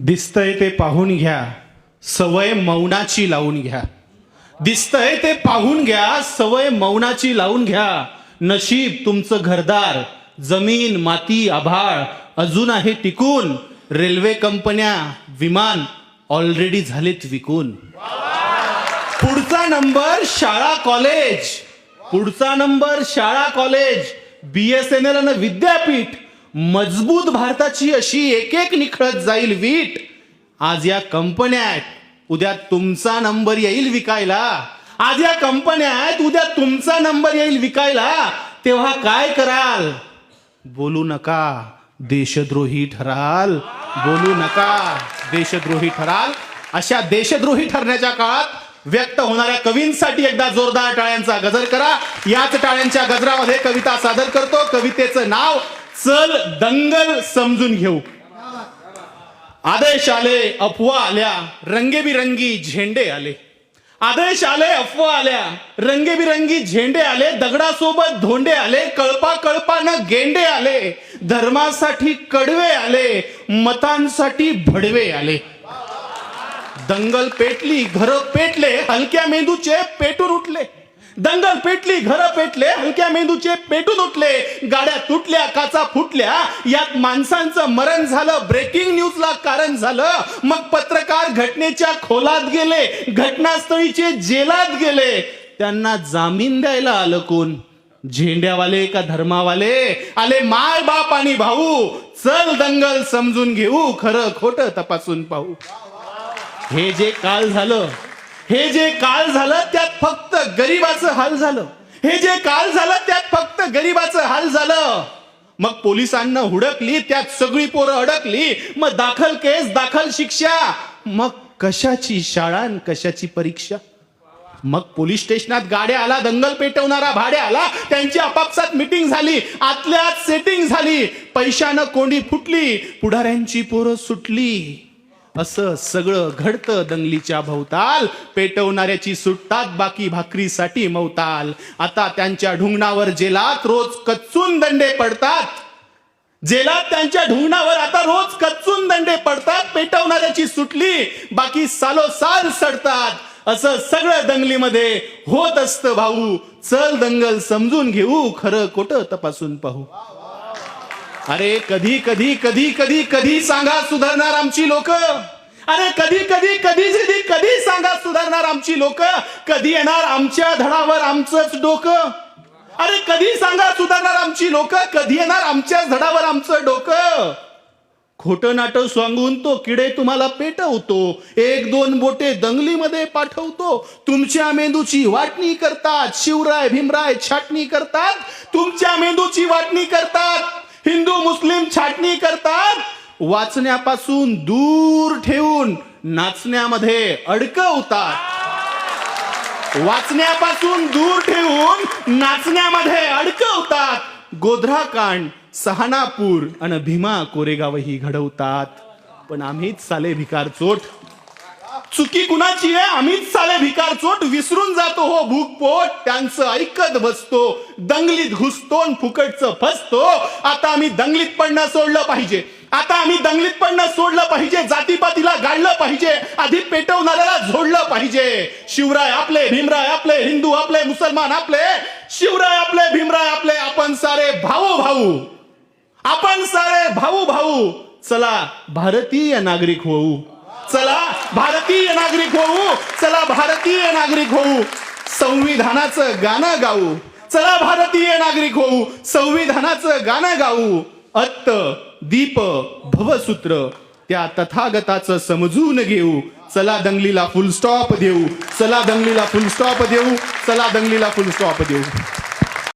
दिसतंय ते पाहून घ्या. सवय मौनाची लावून घ्या. दिसतंय ते पाहून घ्या सवय मौनाची लावून घ्या. नशीब तुमचं घरदार जमीन माती आभाळ अजून आहे टिकून. रेल्वे कंपन्या विमान ऑलरेडी झालेत विकून. पुढचा नंबर शाळा कॉलेज पुढचा नंबर शाळा college B S N L आणि विद्यापीठ. मजबूत भारताची अशी एक एक निखळत जाईल वीट. आज या कंपन्या आहेत उद्या तुमचा नंबर येईल विकायला. आज या कंपन्या आहेत उद्या तुमचा नंबर येईल विकायला. तेव्हा काय कराल? बोलू नका देशद्रोही ठराल. बोलू नका देशद्रोही ठराल. अशा देशद्रोही ठरण्याच्या काळात व्यक्त होणाऱ्या कवींसाठी एकदा जोरदार टाळ्यांचा गजर करा. याच टाळ्यांच्या गजरामध्ये कविता सादर करतो. कवितेचं नाव चल दंगल समजून घेऊ. आदेश आले अफवा आल्या रंगेबिरंगी झेंडे आले. आदेश आले अफवा आल्या रंगेबिरंगी झेंडे आले दगडासोबत धोंडे आले कळपा कळपानं गेंडे आले धर्मासाठी कडवे आले मतांसाठी भडवे आले. दंगल पेटली घर पेटले हलक्या मेंदूचे पेटून उठले. दंगल पेटली घर पेटले हलक्या मेंदूचे पेटून उठले गाड्या तुटल्या काचा फुटल्या यात माणसांचं मरण झालं ब्रेकिंग न्यूजला कारण झालं. मग पत्रकार घटनेच्या खोलात गेले घटनास्थळीचे जेलात गेले. त्यांना जामीन द्यायला आलं कोण? झेंड्यावाले का धर्मावाले? आले माय बाप आणि भाऊ. चल दंगल समजून घेऊ खरं खोट तपासून पाहू. हे जे काल झालं हे जे काल झालं त्यात फक्त गरीबाचं हाल झालं. हे जे काल झालं त्यात फक्त गरीबाचं हाल झालं. मग पोलिसांना हुडकली त्यात सगळी पोरं अडकली. मग दाखल केस दाखल शिक्षा. मग कशाची शाळा आणि कशाची परीक्षा? मग पोलीस स्टेशनात गाड्या आला दंगल पेटवणारा भाड्या आला त्यांची आपापसात मिटिंग झाली आतल्यात सेटिंग झाली. पैशानं कोंडी फुटली पुढाऱ्यांची पोरं सुटली. असं सगळं घडतं दंगलीच्या भोवताल. पेटवणाऱ्याची सुटतात बाकी भाकरीसाठी मवताल आता त्यांच्या ढुंगणावर जेलात रोज कच्चून दंडे पडतात. जेलात त्यांच्या ढुंगणावर आता रोज कच्चून दंडे पडतात. पेटवणाऱ्याची सुटली बाकी सालोसाल सडतात. असं सगळं दंगलीमध्ये होत असतं भाऊ. चल दंगल समजून घेऊ खरं खोटं तपासून पाहू. अरे कधी कधी कधी कधी कधी सांगा सुधारणार आमची लोक? अरे कधी कधी कधी कधी कधी सांगा सुधारणार आमची लोक? कधी येणार आमच्या धडावर आमचंच डोकं? अरे कधी सांगा सुधारणार आमची लोक? कधी येणार आमच्या धडावर आमचं डोकं? खोटं नाटं सांगून तो किडे तुम्हाला पेटवतो. एक दोन बोटे दंगलीमध्ये पाठवतो. तुमच्या मेंदूची वाटणी करतात. शिवराय भीमराय छाटणी करतात. तुमच्या मेंदूची वाटणी करतात. हिंदू मुस्लिम छाटणी करतात वाचण्यापासून दूर ठेवून नाचण्यामध्ये अडकवतात वाचण्यापासून दूर ठेवून नाचण्यामध्ये अडकवतात गोधराकांड सहानापूर आणि भीमा कोरेगावही घडवतात. पण आम्हीच साले भिकार चोट चुकी कुणाची आहे? आम्हीच साले भिकार विसरून जातो हो भूक पोट त्यांचं ऐकत बसतो. दंगलीत घुसतो फुकटचं फसतो. आता आम्ही दंगलीत पडणं सोडलं पाहिजे. आता आम्ही दंगलीत पडणं सोडलं पाहिजे. जातीपातीला गाडलं पाहिजे. आधी पेटवणाऱ्याला झोडलं पाहिजे. शिवराय आपले भीमराय आपले हिंदू आपले मुसलमान आपले. शिवराय आपले भीमराय आपले. आपण सारे भाऊ भाऊ. आपण सारे भाऊ भाऊ. चला भारतीय नागरिक होऊ. चला भारतीय नागरिक होऊ. चला भारतीय नागरिक होऊ. संविधानाचं गाणं गाऊ. चला भारतीय नागरिक होऊ. संविधानाचं गाणं गाऊ. अत्त दीप भवसूत्र. त्या तथागताचं समजून घेऊ. चला दंगलीला फुल स्टॉप देऊ. चला दंगलीला फुल स्टॉप देऊ. चला दंगलीला फुल स्टॉप देऊ.